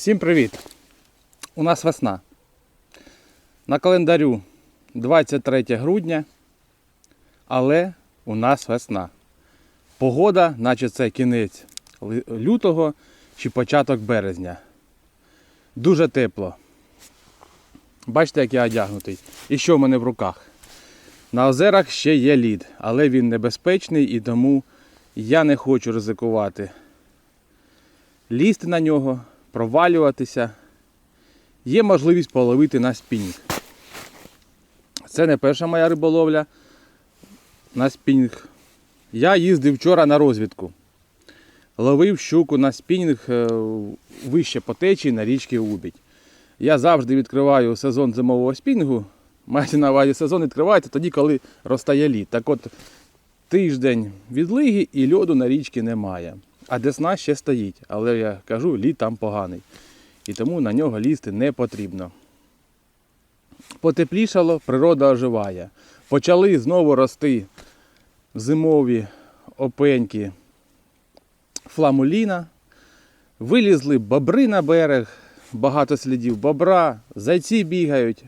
Всім привіт! У нас весна. На календарю 23 грудня, але у нас весна. Погода, наче це кінець лютого чи початок березня. Дуже тепло. Бачите, як я одягнутий. І що в мене в руках? На озерах ще є лід, але він небезпечний і тому я не хочу ризикувати. Лізти на нього, провалюватися. Є можливість половити на спінінг. Це не перша моя риболовля на спінінг. Я їздив вчора на розвідку. Ловив щуку на спінінг е, вище по течії на річці Убідь. Я завжди відкриваю сезон зимового спінгу. Мається на увазі сезон відкривається тоді, коли розтає лід. Так от тиждень відлиги і льоду на річці немає. А десна ще стоїть. Але я кажу, лід там поганий. І тому на нього лізти не потрібно. Потеплішало, природа оживає. Почали знову рости зимові опеньки фламуліна. Вилізли бобри на берег, багато слідів бобра, зайці бігають.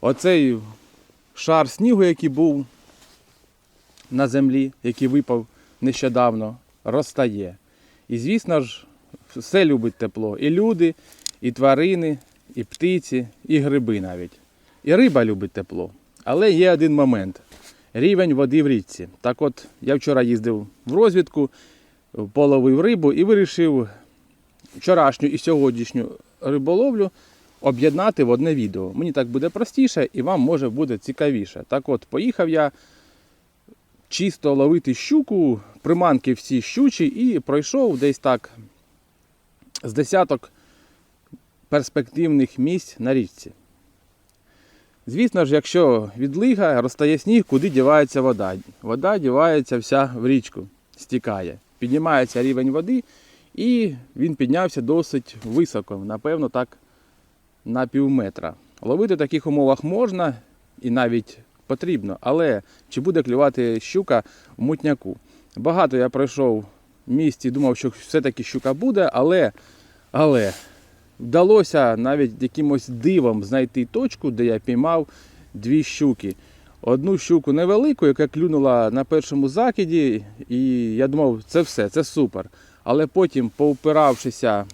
Оцей шар снігу, який був на землі, який випав нещодавно, розтає. І звісно ж, все любить тепло. І люди, і тварини, і птиці, і гриби навіть. І риба любить тепло. Але є один момент. Рівень води в річці. Так от я вчора їздив в розвідку, половив рибу і вирішив вчорашню і сьогоднішню риболовлю об'єднати в одне відео. Мені так буде простіше і вам може буде цікавіше. Так от, поїхав я чисто ловити щуку, приманки всі щучі, і пройшов десь так з десяток перспективних місць на річці. Звісно ж, якщо відлига, розтає сніг, куди дівається вода? Вода дівається вся в річку, стікає. Піднімається рівень води, і він піднявся досить високо, напевно, так на пів метра. Ловити в таких умовах можна і навіть потрібно, але чи буде клювати щука в мутняку? Багато я пройшов місць і думав, що все-таки щука буде, але, але вдалося навіть якимось дивом знайти точку, де я піймав дві щуки. Одну щуку невелику, яка клюнула на першому закиді, і я думав, це все, це супер. Але потім, поупиравшися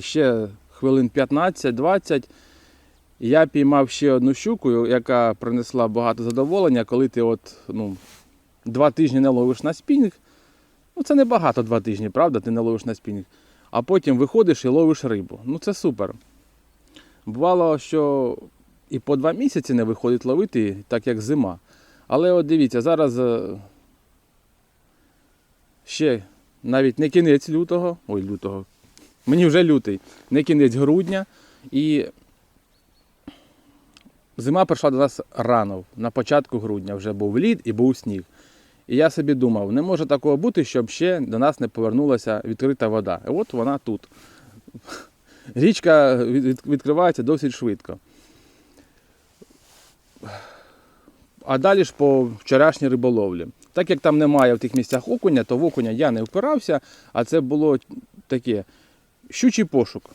ще хвилин 15-20, я піймав ще одну щуку, яка принесла багато задоволення, коли ти от, ну, два тижні не ловиш на спінінг. Ну, це не багато два тижні, правда, ти не ловиш на спінінг. А потім виходиш і ловиш рибу. Ну це супер. Бувало, що і по два місяці не виходить ловити, так як зима. Але от дивіться, зараз е, ще навіть не кінець лютого, ой, лютого, мені вже лютий, не кінець грудня. І зима прийшла до нас рано, на початку грудня вже був лід і був сніг. І я собі думав, не може такого бути, щоб ще до нас не повернулася відкрита вода. І от вона тут. Річка від- від- відкривається досить швидко. А далі ж по вчорашній риболовлі. Так як там немає в тих місцях окуня, то в окуня я не впирався, а це було таке щучий пошук.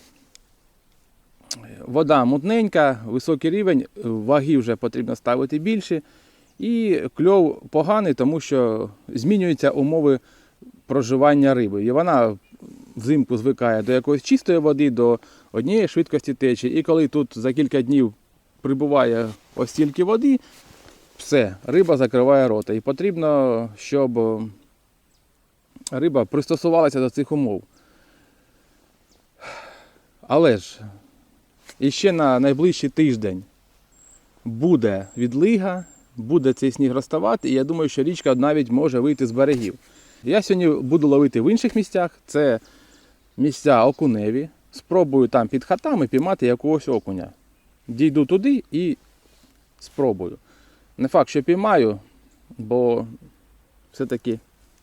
Вода мутненька, високий рівень, ваги вже потрібно ставити більше. І кльов поганий, тому що змінюються умови проживання риби. І вона взимку звикає до якоїсь чистої води, до однієї швидкості течії. І коли тут за кілька днів прибуває ось стільки води, все, риба закриває рота. І потрібно, щоб риба пристосувалася до цих умов. Але ж іще на найближчий тиждень буде відлига, буде цей сніг розставати, і я думаю, що річка навіть може вийти з берегів. Я сьогодні буду ловити в інших місцях. Це місця окуневі. Спробую там під хатами піймати якогось окуня. Дійду туди і спробую. Не факт, що піймаю, бо все-таки,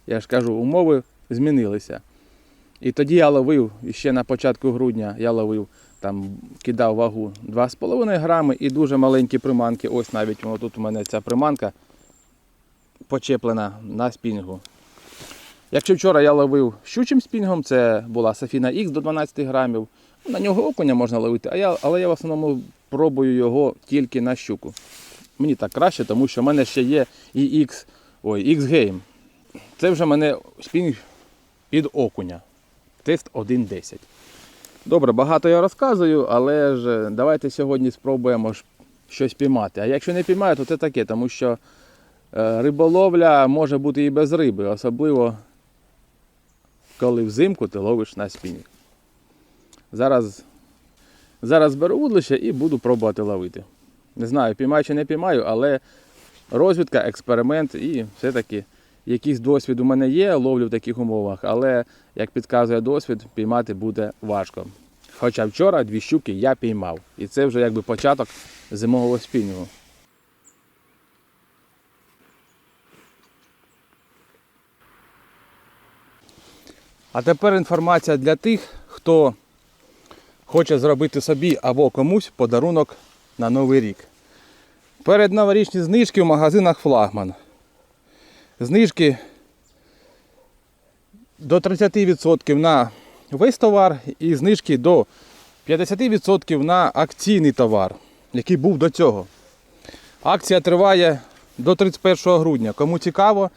я ж кажу, умови змінилися. І тоді я ловив, ще на початку грудня я ловив, там кидав вагу 2,5 грами і дуже маленькі приманки. Ось навіть воно тут у мене ця приманка почеплена на спінгу. Якщо вчора я ловив щучим спінгом, це була Сафіна X до 12 грамів. На нього окуня можна ловити, а я, але я в основному пробую його тільки на щуку. Мені так краще, тому що в мене ще є і X, ой, X-Game. Це вже мене спінг під окуня. Тест 1.10. Добре, багато я розказую, але ж давайте сьогодні спробуємо щось піймати. А якщо не піймаю, то це таке, тому що е, риболовля може бути і без риби, особливо коли взимку ти ловиш на спінінг. Зараз, зараз беру вудлище і буду пробувати ловити. Не знаю, піймаю чи не піймаю, але розвідка, експеримент і все-таки якийсь досвід у мене є, ловлю в таких умовах, але як підказує досвід, піймати буде важко. Хоча вчора дві щуки я піймав. І це вже якби початок зимового спінінгу. А тепер інформація для тих, хто хоче зробити собі або комусь подарунок на Новий рік. Перед новорічні знижки в магазинах флагман. Знижки до 30% на весь товар і знижки до 50% на акційний товар, який був до цього. Акція триває до 31 грудня. Кому цікаво,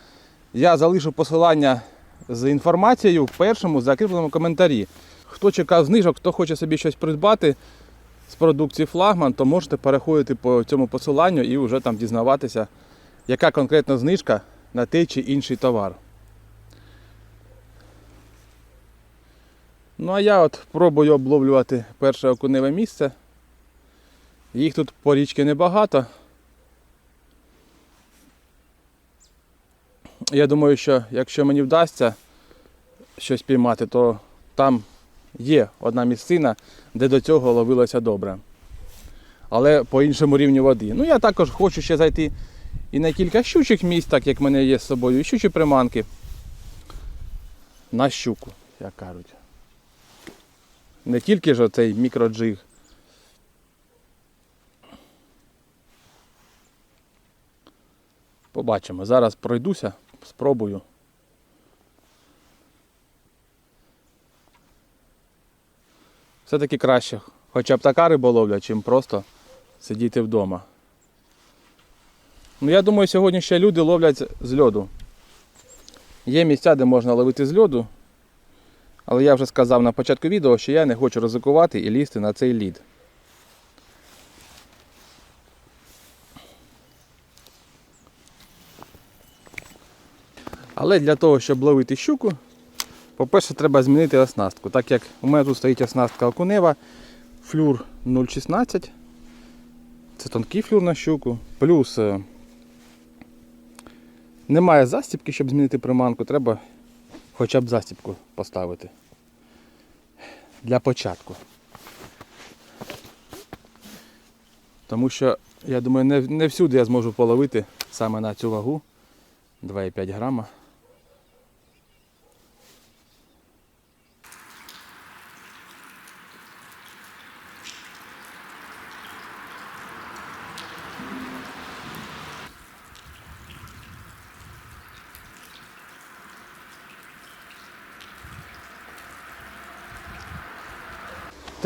я залишу посилання з інформацією в першому закріпленому коментарі. Хто чекав знижок, хто хоче собі щось придбати з продукції флагман, то можете переходити по цьому посиланню і вже там дізнаватися, яка конкретна знижка на той чи інший товар. Ну а я от пробую обловлювати перше окуневе місце. Їх тут по річці небагато. Я думаю, що якщо мені вдасться щось піймати, то там є одна місцина, де до цього ловилося добре. Але по іншому рівню води. Ну я також хочу ще зайти і на кілька щучих місць, так як в мене є з собою, і щучі приманки. На щуку, як кажуть. Не тільки ж оцей мікроджиг. Побачимо. Зараз пройдуся, спробую. Все-таки краще хоча б така риболовля, чим просто сидіти вдома. Ну я думаю, сьогодні ще люди ловлять з льоду. Є місця, де можна ловити з льоду, але я вже сказав на початку відео, що я не хочу ризикувати і лізти на цей лід. Але для того, щоб ловити щуку, по-перше, треба змінити оснастку. Так як у мене тут стоїть оснастка окунева, флюр 0,16. Це тонкий флюр на щуку. Плюс е, немає застібки, щоб змінити приманку, треба хоча б застібку поставити. Для початку. Тому що, я думаю, не, не всюди я зможу половити саме на цю вагу 2,5 грама.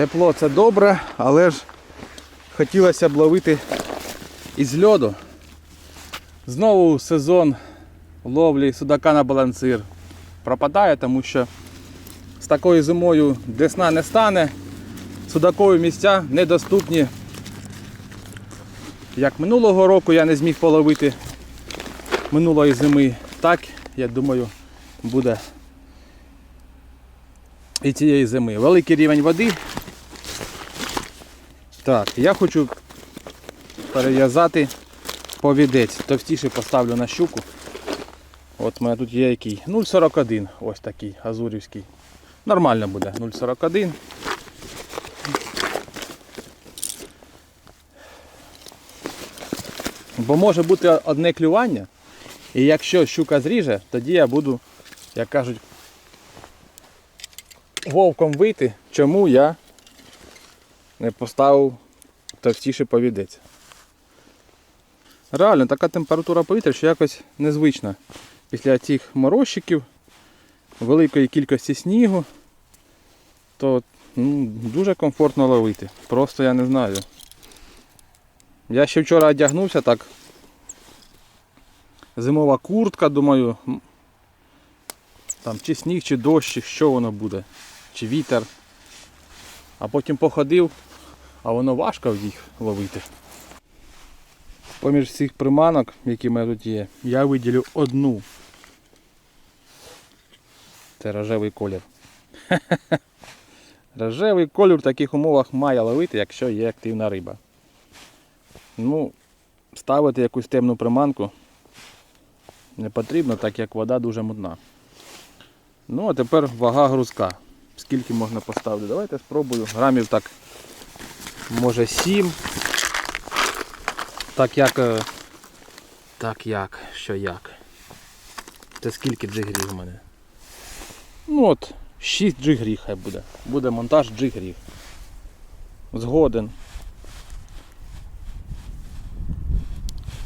Тепло це добре, але ж хотілося б ловити із льоду. Знову сезон ловлі судака на балансир пропадає, тому що з такою зимою десна не стане, судакові місця недоступні. Як минулого року я не зміг половити минулої зими, так, я думаю, буде і цієї зими. Великий рівень води. Так, я хочу перев'язати повідець. Товстіше поставлю на щуку. От у мене тут є який. 0,41. Ось такий азурівський. Нормально буде. 0,41. Бо може бути одне клювання. І якщо щука зріже, тоді я буду, як кажуть, вовком вийти, чому я не поставив товстіший повідець. Реально, така температура повітря, що якось незвична. Після цих морозчиків великої кількості снігу, то ну, дуже комфортно ловити. Просто я не знаю. Я ще вчора одягнувся так. Зимова куртка, думаю, там чи сніг, чи дощ, чи що воно буде, чи вітер. А потім походив, а воно важко їх ловити. Поміж всіх приманок, які в мене тут є, я виділю одну. Це рожевий колір. Рожевий колір в таких умовах має ловити, якщо є активна риба. Ну, ставити якусь темну приманку не потрібно, так як вода дуже мутна. Ну, а тепер вага грузка. Скільки можна поставити? Давайте спробую. Грамів так, може 7. Так як. е, Так як, що як. Це скільки джигрів у мене? Ну от, 6 джигрів хай буде. Буде монтаж джигрів. Згоден.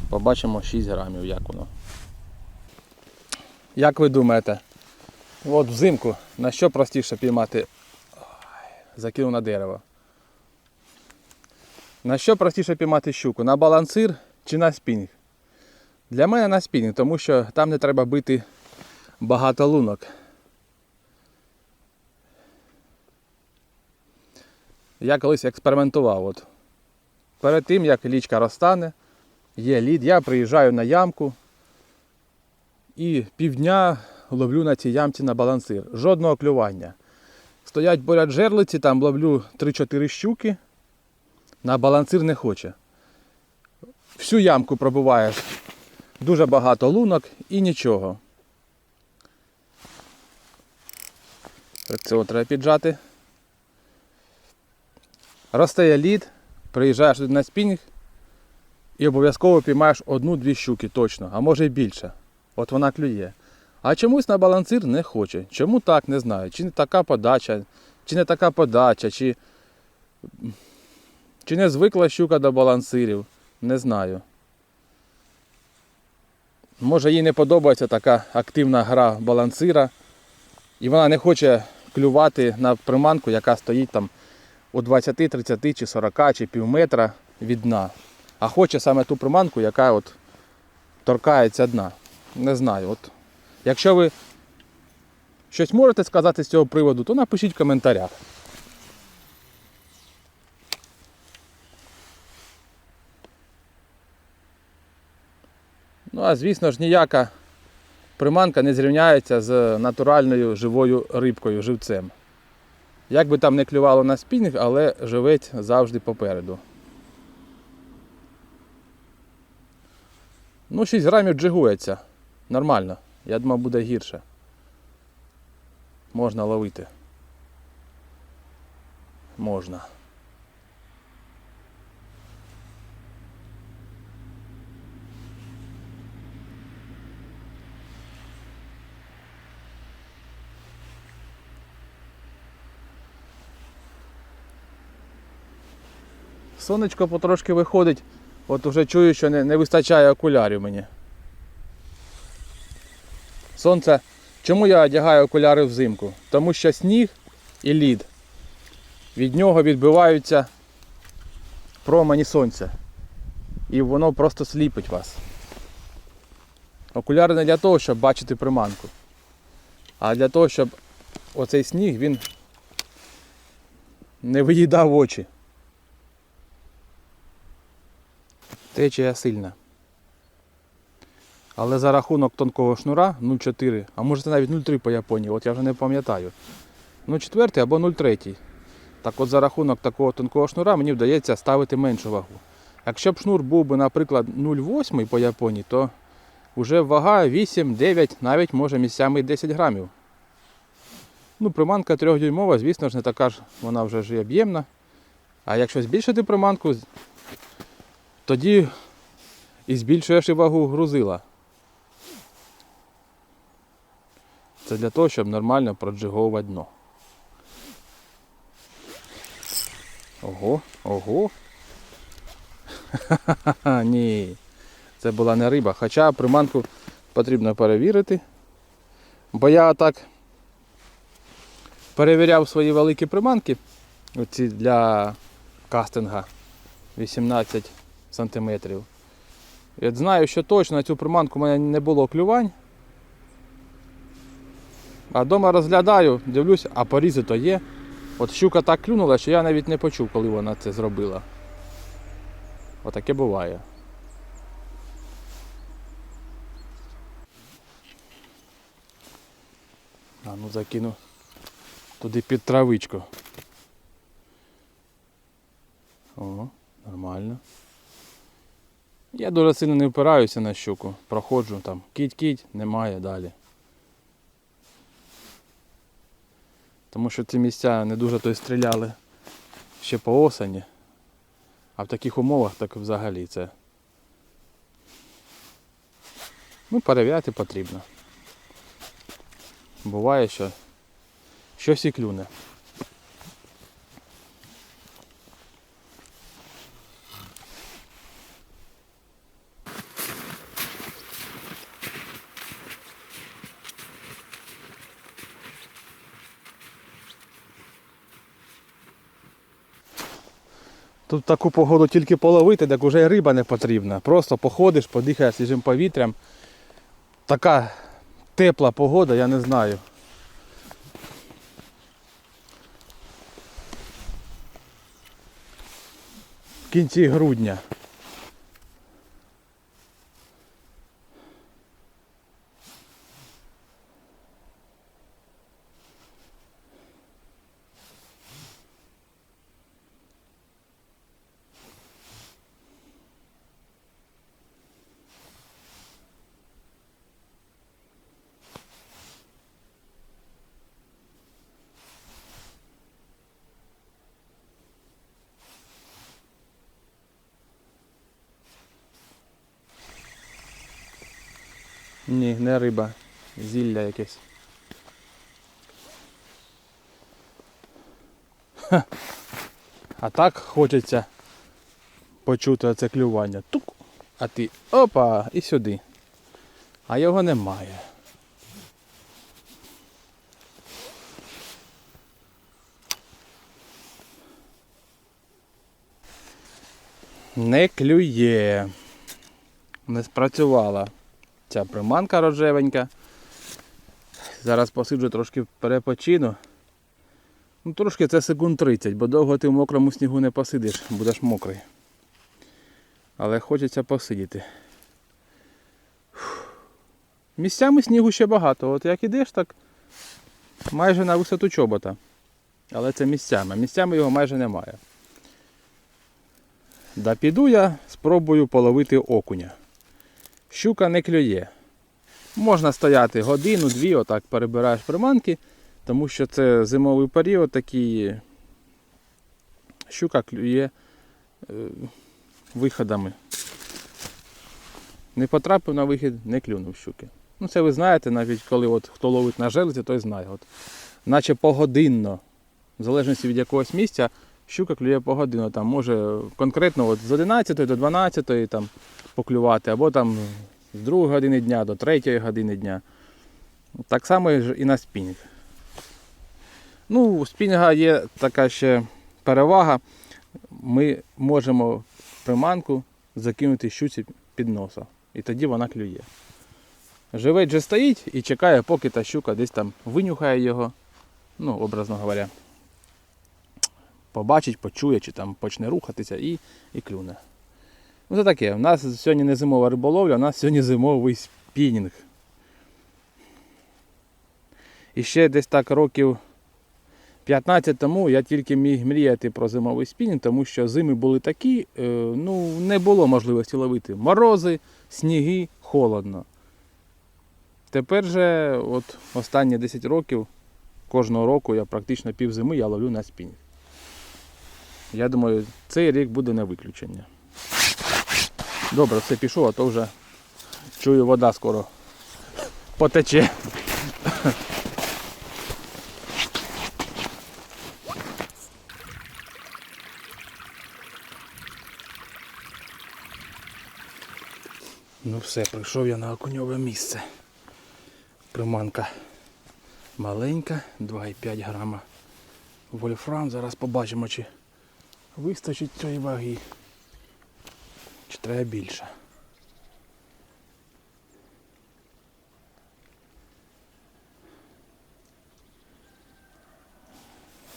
Побачимо 6 грамів, як воно. Як ви думаєте? От взимку на що простіше піймати? Закинув на дерево. На що простіше піймати щуку? На балансир чи на спінінг? Для мене на спінінг, тому що там не треба бити багато лунок. Я колись експериментував. От. Перед тим, як лічка розтане, є лід, я приїжджаю на ямку і півдня ловлю на цій ямці на балансир. Жодного клювання. Стоять поряд жерлиці, там ловлю 3-4 щуки, на балансир не хоче. Всю ямку пробуваєш дуже багато лунок і нічого. Цього треба піджати. Розтає лід, приїжджаєш туди на спінінг і обов'язково піймаєш одну-дві щуки точно, а може й більше. От вона клює. А чомусь на балансир не хоче. Чому так, не знаю. Чи не така подача, чи не така подача, чи, чи не звикла щука до балансирів. Не знаю. Може їй не подобається така активна гра балансира. І вона не хоче клювати на приманку, яка стоїть там у 20, 30 чи 40 чи пів метра від дна. А хоче саме ту приманку, яка от торкається дна. Не знаю. От. Якщо ви щось можете сказати з цього приводу, то напишіть в коментарях. Ну а звісно ж ніяка приманка не зрівняється з натуральною живою рибкою, живцем. Як би там не клювало на спінінг, але живець завжди попереду. Ну, 6 грамів джигується. Нормально. Я думав, буде гірше. Можна ловити. Можна. Сонечко потрошки виходить. От уже чую, що не, не вистачає окулярів мені. Сонце. Чому я одягаю окуляри взимку? Тому що сніг і лід. Від нього відбиваються промені сонця. І воно просто сліпить вас. Окуляри не для того, щоб бачити приманку, а для того, щоб оцей сніг він не виїдав очі. Течія сильна. Але за рахунок тонкого шнура 0,4, а може це навіть 0,3 по Японії, от я вже не пам'ятаю. 0,4 або 0,3. Так от за рахунок такого тонкого шнура мені вдається ставити меншу вагу. Якщо б шнур був би, наприклад, 0,8 по Японії, то вже вага 8, 9, навіть може місцями 10 грамів. Ну, приманка 3-дюймова, звісно ж, не така ж, вона вже ж об'ємна. А якщо збільшити приманку, тоді і збільшуєш і вагу грузила. Це для того, щоб нормально проджиговувати дно. Ого, ого. Ні. Це була не риба. Хоча приманку потрібно перевірити. Бо я так перевіряв свої великі приманки, оці для кастинга 18 сантиметрів. І от знаю, що точно на цю приманку у мене не було клювань. А вдома розглядаю, дивлюсь, а порізи то є. От щука так клюнула, що я навіть не почув, коли вона це зробила. Отаке буває. А ну закину туди під травичку. О, нормально. Я дуже сильно не впираюся на щуку. Проходжу там кіть-кіть, немає далі. Тому що ці місця не дуже то й стріляли ще по осені. А в таких умовах так взагалі це. Ну, перевіряти потрібно. Буває, що щось і клюне. Тут таку погоду тільки половити, так уже й риба не потрібна. Просто походиш, подихаєш свіжим повітрям. Така тепла погода, я не знаю. В кінці грудня. Ні, не риба, зілля якесь. Ха. А так хочеться почути оце клювання. Тук. А ти опа і сюди. А його немає. Не клює. Не спрацювала ця приманка рожевенька. Зараз посиджу трошки перепочину. Ну, трошки це секунд 30, бо довго ти в мокрому снігу не посидиш, будеш мокрий. Але хочеться посидіти. Місцями снігу ще багато. От як ідеш, так майже на висоту чобота. Але це місцями. Місцями його майже немає. Да піду я, спробую половити окуня. Щука не клює. Можна стояти годину-дві, отак перебираєш приманки, тому що це зимовий період такий. Щука клює е, виходами. Не потрапив на вихід, не клюнув щуки. Ну це ви знаєте, навіть коли от хто ловить на железі, той знає. От, наче погодинно, в залежності від якогось місця, щука клює погодинно. Там може конкретно от з 11 до 12 там, поклювати, або там з 2 години дня до 3 години дня. Так само і на спінінг. Ну, у спінінга є така ще перевага. Ми можемо приманку закинути щуці під носа. І тоді вона клює. Живець же стоїть і чекає, поки та щука десь там винюхає його, ну, образно говоря. Побачить, почує, чи там почне рухатися і, і клюне. Ну це таке, у нас сьогодні не зимова риболовля, у нас сьогодні зимовий спінінг. І ще десь так років 15 тому я тільки міг мріяти про зимовий спінінг, тому що зими були такі, е, ну не було можливості ловити. Морози, сніги, холодно. Тепер же, от останні 10 років, кожного року я практично пів зими я ловлю на спінінг. Я думаю, цей рік буде не виключення. Добре, все пішов, а то вже чую, вода скоро потече. Ну все, прийшов я на окуньове місце. Приманка Маленька, 2,5 грама. Вольфрам. Зараз побачимо, чи вистачить цієї ваги. Чи треба більше.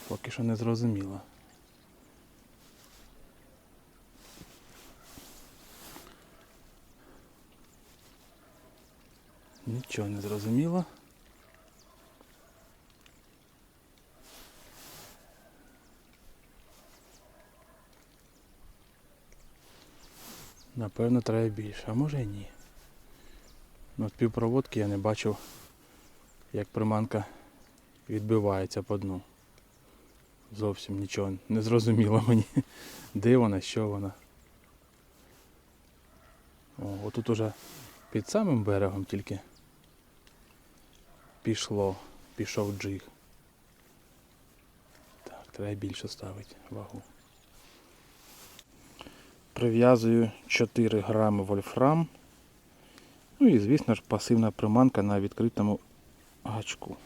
Поки що не зрозуміло. Нічого не зрозуміло. Напевно, треба більше, а може і ні. Ну, от півпроводки я не бачив, як приманка відбивається по дну. Зовсім нічого не зрозуміло мені. Де вона, що вона. О, отут уже під самим берегом тільки пішло, пішов джиг. Так, треба більше ставити вагу. Прив'язую 4 грами вольфрам. Ну і звісно ж пасивна приманка на відкритому гачку.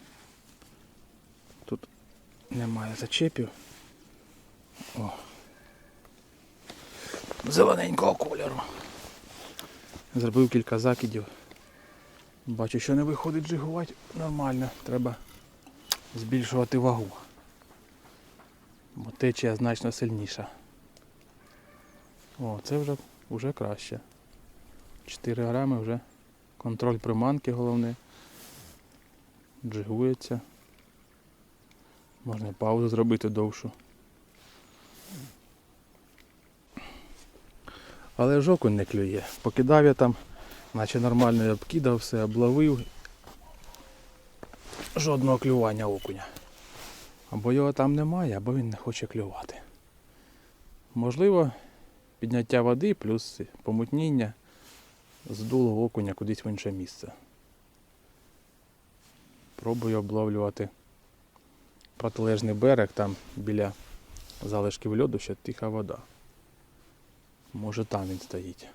Тут немає зачепів. О. Зелененького кольору. Зробив кілька закидів. Бачу, що не виходить джигувати нормально. Треба збільшувати вагу. Бо течія значно сильніша. О, це вже, вже краще. 4 грами вже контроль приманки головне. Джигується. Можна паузу зробити довшу. Але ж окунь не клює. Покидав я там, наче нормально обкидав все, обловив. Жодного клювання окуня. Або його там немає, або він не хоче клювати. Можливо, підняття води плюс помутніння здуло окуня кудись в інше місце. Пробую обловлювати протилежний берег, там біля залишків льоду ще тиха вода. Може там він стоїть.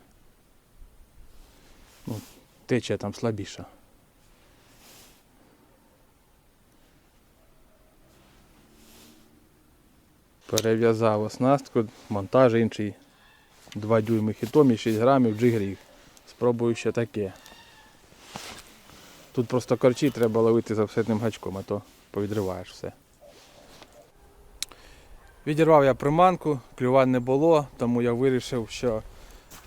Ну, течія там слабіша. Перев'язав оснастку, монтаж інший 2 дюйми хітом і 6 грамів джигріг. Спробую ще таке. Тут просто корчі треба ловити за офсетним гачком, а то повідриваєш все. Відірвав я приманку, клювань не було, тому я вирішив, що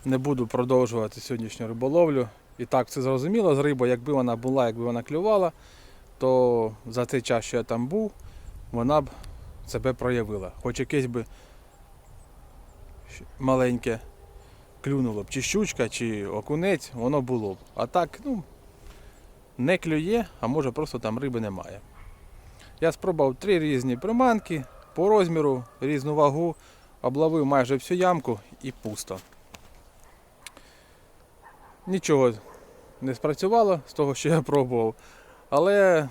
не буду продовжувати сьогоднішню риболовлю. І так це зрозуміло з рибою, якби вона була, якби вона клювала, то за цей час, що я там був, вона б себе проявила. Хоч якесь би маленьке клюнуло б, чи щучка, чи окунець, воно було б. А так, ну, не клює, а може просто там риби немає. Я спробував три різні приманки по розміру, різну вагу, обловив майже всю ямку і пусто. Нічого не спрацювало з того, що я пробував, але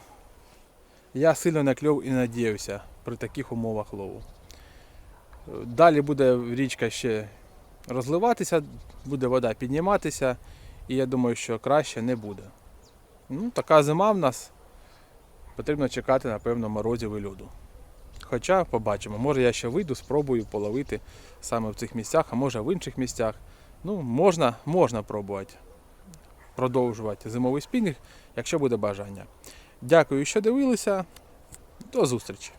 я сильно на кльов і надіявся при таких умовах лову. Далі буде річка ще розливатися, буде вода підніматися, і я думаю, що краще не буде. Ну, така зима в нас. Потрібно чекати, напевно, морозів і льоду. Хоча побачимо, може я ще вийду, спробую половити саме в цих місцях, а може в інших місцях. Ну, можна, можна пробувати продовжувати зимовий спінінг, якщо буде бажання. Дякую, що дивилися. До зустрічі!